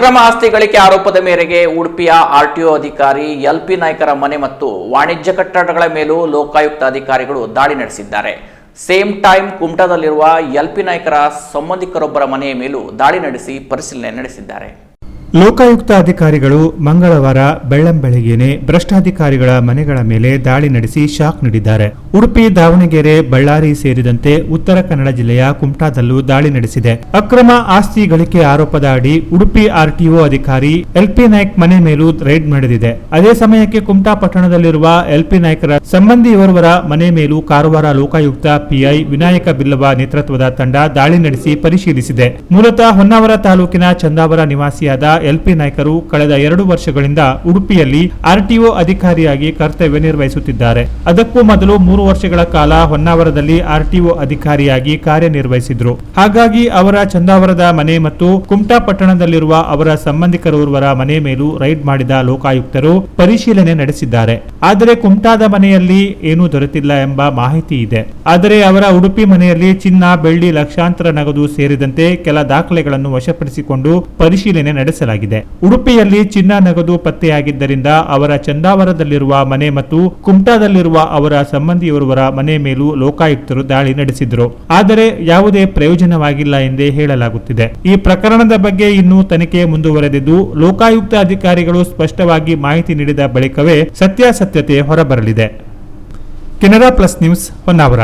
ಅಕ್ರಮ ಆಸ್ತಿ ಗಳಿಕೆ ಆರೋಪದ ಮೇರೆಗೆ ಉಡುಪಿಯ ಆರ್ಟಿಒ ಅಧಿಕಾರಿ ಎಲ್ ಪಿ ನಾಯ್ಕರ ಮನೆ ಮತ್ತು ವಾಣಿಜ್ಯ ಕಟ್ಟಡಗಳ ಮೇಲೂ ಲೋಕಾಯುಕ್ತ ಅಧಿಕಾರಿಗಳು ದಾಳಿ ನಡೆಸಿದ್ದಾರೆ. ಸೇಮ್ ಟೈಮ್ ಕುಮಟಾದಲ್ಲಿರುವ ಎಲ್ ಪಿ ನಾಯ್ಕರ ಸಂಬಂಧಿಕರೊಬ್ಬರ ಮನೆಯ ಮೇಲೂ ದಾಳಿ ನಡೆಸಿ ಪರಿಶೀಲನೆ ನಡೆಸಿದ್ದಾರೆ. ಲೋಕಾಯುಕ್ತ ಅಧಿಕಾರಿಗಳು ಮಂಗಳವಾರ ಬೆಳ್ಳಂಬೆಳಗ್ಗೆನೆ ಭ್ರಷ್ಟಾಧಿಕಾರಿಗಳ ಮನೆಗಳ ಮೇಲೆ ದಾಳಿ ನಡೆಸಿ ಶಾಕ್ ನೀಡಿದ್ದಾರೆ. ಉಡುಪಿ, ದಾವಣಗೆರೆ, ಬಳ್ಳಾರಿ ಸೇರಿದಂತೆ ಉತ್ತರ ಕನ್ನಡ ಜಿಲ್ಲೆಯ ಕುಮಟಾದಲ್ಲೂ ದಾಳಿ ನಡೆಸಿದೆ. ಅಕ್ರಮ ಆಸ್ತಿ ಗಳಿಕೆ ಆರೋಪದ ಅಡಿ ಉಡುಪಿ ಆರ್ಟಿಒ ಅಧಿಕಾರಿ ಎಲ್ಪಿ ನಾಯ್ಕ್ ಮನೆ ಮೇಲೂ ರೈಡ್ ನಡೆದಿದೆ. ಅದೇ ಸಮಯಕ್ಕೆ ಕುಮಟಾ ಪಟ್ಟಣದಲ್ಲಿರುವ ಎಲ್ಪಿ ನಾಯ್ಕರ ಸಂಬಂಧಿಯವರವರ ಮನೆ ಮೇಲೂ ಕಾರವಾರ ಲೋಕಾಯುಕ್ತ ಪಿಐ ವಿನಾಯಕ ಬಿಲ್ಲವ ನೇತೃತ್ವದ ತಂಡ ದಾಳಿ ನಡೆಸಿ ಪರಿಶೀಲಿಸಿದೆ. ಮೂಲತಃ ಹೊನ್ನಾವರ ತಾಲೂಕಿನ ಚಂದಾವರ ನಿವಾಸಿಯಾದ ಎಲ್ಪಿ ನಾಯ್ಕರು ಕಳೆದ ಎರಡು ವರ್ಷಗಳಿಂದ ಉಡುಪಿಯಲ್ಲಿ ಆರ್ಟಿಒ ಅಧಿಕಾರಿಯಾಗಿ ಕರ್ತವ್ಯ ನಿರ್ವಹಿಸುತ್ತಿದ್ದಾರೆ. ಅದಕ್ಕೂ ಮೊದಲು ಮೂರು ವರ್ಷಗಳ ಕಾಲ ಹೊನ್ನಾವರದಲ್ಲಿ ಆರ್ಟಿಒ ಅಧಿಕಾರಿಯಾಗಿ ಕಾರ್ಯನಿರ್ವಹಿಸಿದ್ರು. ಹಾಗಾಗಿ ಅವರ ಚಂದಾವರದ ಮನೆ ಮತ್ತು ಕುಮಟಾ ಪಟ್ಟಣದಲ್ಲಿರುವ ಅವರ ಸಂಬಂಧಿಕರೋರ್ವರ ಮನೆ ಮೇಲೂ ರೈಡ್ ಮಾಡಿದ ಲೋಕಾಯುಕ್ತರು ಪರಿಶೀಲನೆ ನಡೆಸಿದ್ದಾರೆ. ಆದರೆ ಕುಮಟಾದ ಮನೆಯಲ್ಲಿ ಏನೂ ದೊರೆತಿಲ್ಲ ಎಂಬ ಮಾಹಿತಿ ಇದೆ. ಆದರೆ ಅವರ ಉಡುಪಿ ಮನೆಯಲ್ಲಿ ಚಿನ್ನ, ಬೆಳ್ಳಿ, ಲಕ್ಷಾಂತರ ನಗದು ಸೇರಿದಂತೆ ಕೆಲ ದಾಖಲೆಗಳನ್ನು ವಶಪಡಿಸಿಕೊಂಡು ಪರಿಶೀಲನೆ ನಡೆಸಲಾಗಿದೆ. ಉಡುಪಿಯಲ್ಲಿ ಚಿನ್ನ ನಗದು ಪತ್ತೆಯಾಗಿದ್ದರಿಂದ ಅವರ ಚಂದಾವರದಲ್ಲಿರುವ ಮನೆ ಮತ್ತು ಕುಮಟಾದಲ್ಲಿರುವ ಅವರ ಸಂಬಂಧಿಯವರವರ ಮನೆ ಮೇಲೂ ಲೋಕಾಯುಕ್ತರು ದಾಳಿ ನಡೆಸಿದ್ರು. ಆದರೆ ಯಾವುದೇ ಪ್ರಯೋಜನವಾಗಿಲ್ಲ ಎಂದೇ ಹೇಳಲಾಗುತ್ತಿದೆ. ಈ ಪ್ರಕರಣದ ಬಗ್ಗೆ ಇನ್ನೂ ತನಿಖೆ ಮುಂದುವರೆದಿದ್ದು, ಲೋಕಾಯುಕ್ತ ಅಧಿಕಾರಿಗಳು ಸ್ಪಷ್ಟವಾಗಿ ಮಾಹಿತಿ ನೀಡಿದ ಬಳಿಕವೇ ಸತ್ಯಾಸತ್ಯತೆ ಹೊರಬರಲಿದೆ. Canara plus news Honnavar.